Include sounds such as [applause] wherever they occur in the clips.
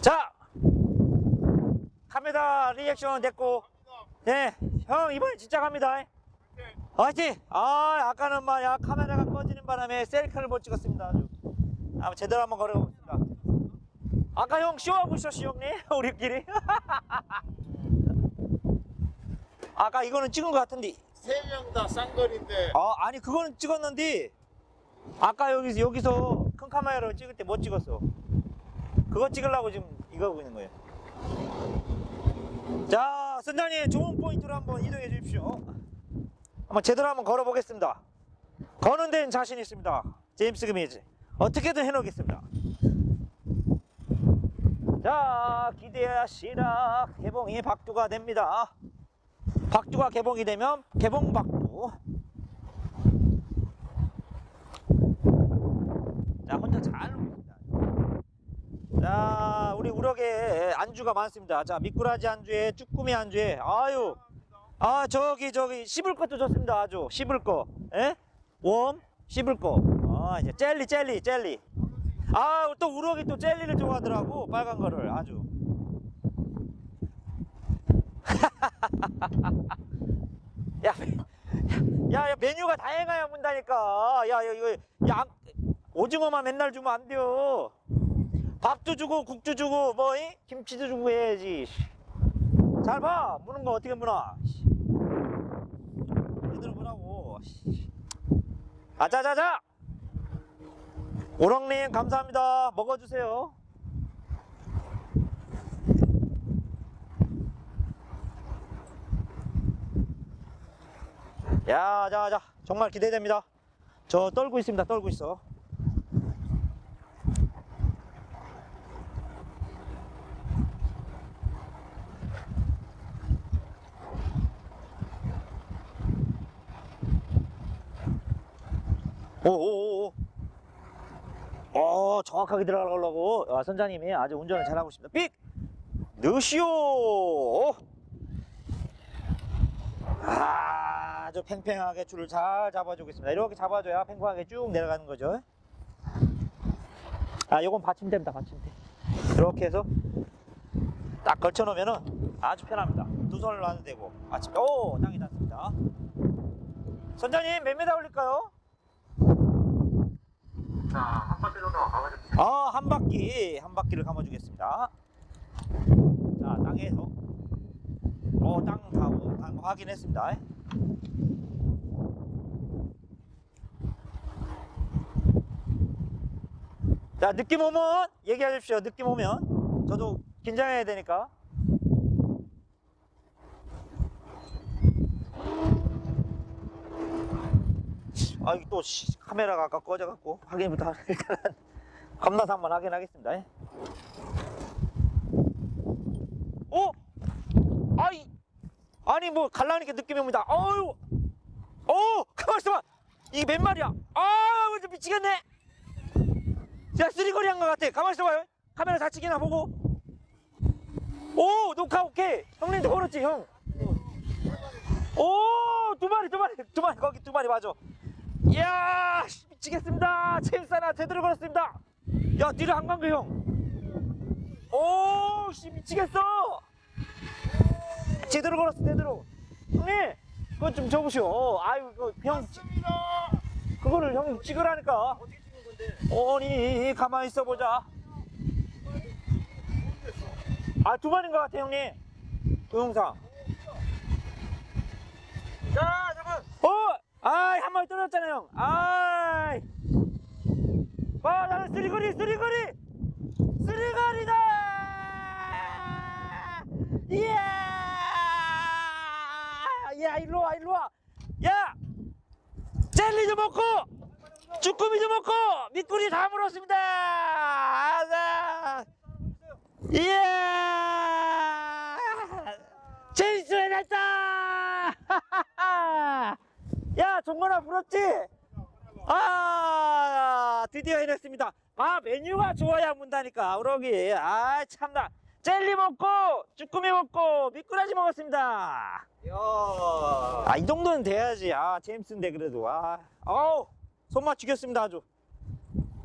자 카메라 리액션 됐고. 네형 이번엔 진짜 갑니다. 화이팅! 아 아까는 말야 카메라가 꺼지는 바람에 셀카를 못 찍었습니다 아주. 한번 제대로 한번 걸어보겠습니다. 아까 형 쇼하고 있었시 형님? [laughs] 우리끼리? [laughs] 아까 이거는 찍은 것 같은데. 세 명 다 쌍거리인데. 아 아니 그거는 찍었는데 아까 여기서 여기서 큰 카메라로 찍을 때 못 찍었어 그거 찍으려고 지금 이거 하고 있는 거예요. 자 선장님 좋은 포인트로 한번 이동해 주십시오. 한번 제대로 한번 걸어 보겠습니다. 거는 데는 자신 있습니다. 제임스 금이지 어떻게든 해놓겠습니다. 자 기대하시라. 개봉이 박두가 됩니다. 박두가 개봉이 되면 개봉 박두. 자 혼자 잘 자 우리 우럭에 안주가 많습니다. 자 미꾸라지 안주에 쭈꾸미 안주에 아유. 아 저기 저기 씹을 것도 좋습니다 아주. 씹을 거. 예? 웜? 씹을 거 아 이제 젤리 젤리 젤리. 아 또 우럭이 또 젤리를 좋아하더라고 빨간 거를 아주. [laughs] 야, 야, 야 메뉴가 다양해야 문다니까. 야, 야, 이거, 야, 오징어만 맨날 주면 안 돼요. 밥도 주고, 국도 주고, 뭐, 이? 김치도 주고 해야지. 씨. 잘 봐. 무는 거 어떻게 무나. 씨. 제대로 무라고. 씨. 아자자자! 오랑님, 감사합니다. 먹어주세요. 야, 자, 자, 정말 기대됩니다. 저 떨고 있습니다. 떨고 있어. 오오오오. 어, 정확하게 들어가려고 아, 선장님이 아주 운전을 잘하고 있습니다. 삑! 넣으시오! 아주 팽팽하게 줄을 잘 잡아주고 있습니다. 이렇게 잡아줘야 팽팽하게 쭉 내려가는 거죠. 아, 요건 받침대입니다. 받침대. 이렇게 해서 딱 걸쳐 놓으면은 아주 편합니다. 두 손을 놔도 되고. 받침대. 오, 땅이 닿습니다. 선장님, 몇 메다 올릴까요? 자, 한 바퀴 정도 가가지고 아, 한 바퀴, 한 바퀴를 감아주겠습니다. 자, 땅에서. 어, 땅 다, 땅 확인했습니다. 자, 느낌 오면 얘기하십시오. 느낌 오면. 저도 긴장해야 되니까. 아, 이 또 씨, 카메라가 아까 꺼져갖고 확인부터 하- 일단은 [laughs] 겁나서 한번 확인하겠습니다. 예. 어? 아이, 아니 뭐 갈라니까 느낌이 옵니다. 어유, 어, 가만 있어봐. 이게 몇 마리야? 아, 완전 미치겠네. 야, 쓰리거리 한 것 같아. 가만 있어봐요. 카메라 좌측이나 보고. 오, 녹화 오케이. 형님도 걸었지, 형. 오, 두 마리, 두 마리, 두 마리, 거기 두 마리 맞아. 이야, 씨, 미치겠습니다. 하나 제대로 걸었습니다. 야, 뒤로 한 관계 형. 오, 씨, 미치겠어. 제대로 걸었어, 제대로. 형님, 그거 좀 줘보시오. 아유, 그거 형, 찌- 그거를 형님 찍으라니까. 어떻게 찍는 건데? 아니, 가만히 있어 보자. 아, 두 마리인 것 같아, 형님. 동영상. 자, 잠깐. 어! 아이, 한 마리 떨어졌잖아요, 형. 아이. 와, 나는 쓰리거리, 쓰리거리! 쓰리거리다! 이야! 야, 일로 와, 일로 와! 야! 젤리 좀 먹고! 쭈꾸미 좀 먹고! 미꾸리 다 물었습니다! 아자! 이야! 제이스 해냈다! 야, 종건아 부럽지? 아, 드디어 해냈습니다. 아, 메뉴가 좋아야 문다니까, 우럭이. 아, 참나. 젤리 먹고, 쭈꾸미 먹고, 미꾸라지 먹었습니다. 야. 아, 이 정도는 돼야지. 아, 제임스인데 그래도. 아, 어우, 손맛 죽였습니다, 아주.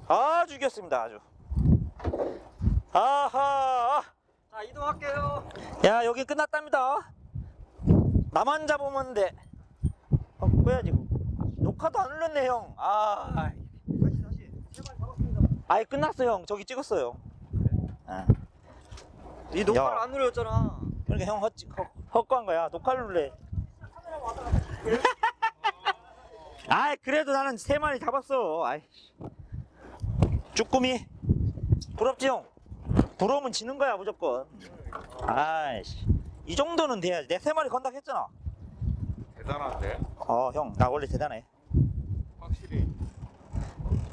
아, 죽였습니다, 아주. 아하, 이동할게요. 야 여기 끝났답니다 나만 잡으면 돼 어, 뭐야 지금 녹화도 안 눌렀네 형아. 다시 다시. 세발 잡았습니다. 아예 끝났어 형. 저기 찍었어요. 아, 이 녹화를 야. 안 누렸잖아. 그러니까 형 헛, 헛, 헛거한 거야. 녹화를 눌래. [laughs] 아이 그래도 나는 세 마리 잡았어. 아이 쭈꾸미. 부럽지 형? 부러우면 지는 거야 무조건. 아이씨. 이 정도는 돼야지. 내 세 마리 건다 했잖아. 대단한데? 어 형 나 원래 대단해.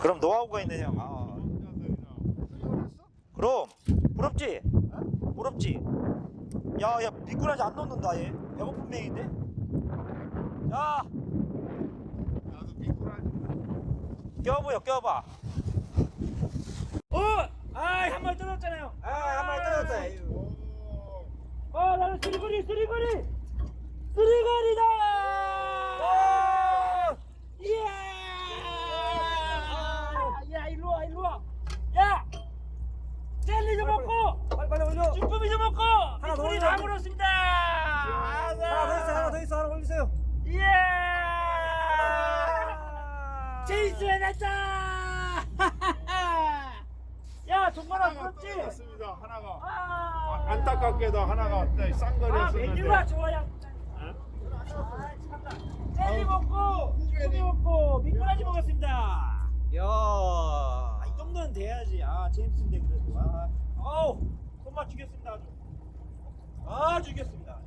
그럼 노하우가 있네 형 아. 그럼. 부럽지? 부럽지? 야야 미꾸라지 안 넣는다 얘. 배고픈 맹인데? 야! 나도 미꾸라지. 껴보여 껴봐. 어! 아이 한 마리 떨어졌잖아요. 아한 마리 떨어졌다. 오. 어 나는 쓰리거리 쓰리거리! 쓰리거리다 이야 야 일로와 일로와 야 젤리 좀 먹고 빨리 빨리 올려. 쭈꾸미 좀 먹고 하나 더 미꾸리 올려. 다 물었습니다. 하나 더 있어 하나 더 있어 하나 올리세요. 이야 제이스 해냈다 야 정말 안 하나가 부럽지? 떨어졌습니다. 하나가. 아, 아, 안타깝게도 하나가 네, 아 쌍거리였었는데. 메뉴가 좋아요. 젤리 먹고 쭈꾸미 먹고 미꾸라지 먹었습니다. 야. 아, 이 정도는 돼야지. 아 제임스인데 그래도. 아 어우 손맛 죽였습니다 아주 아 죽였습니다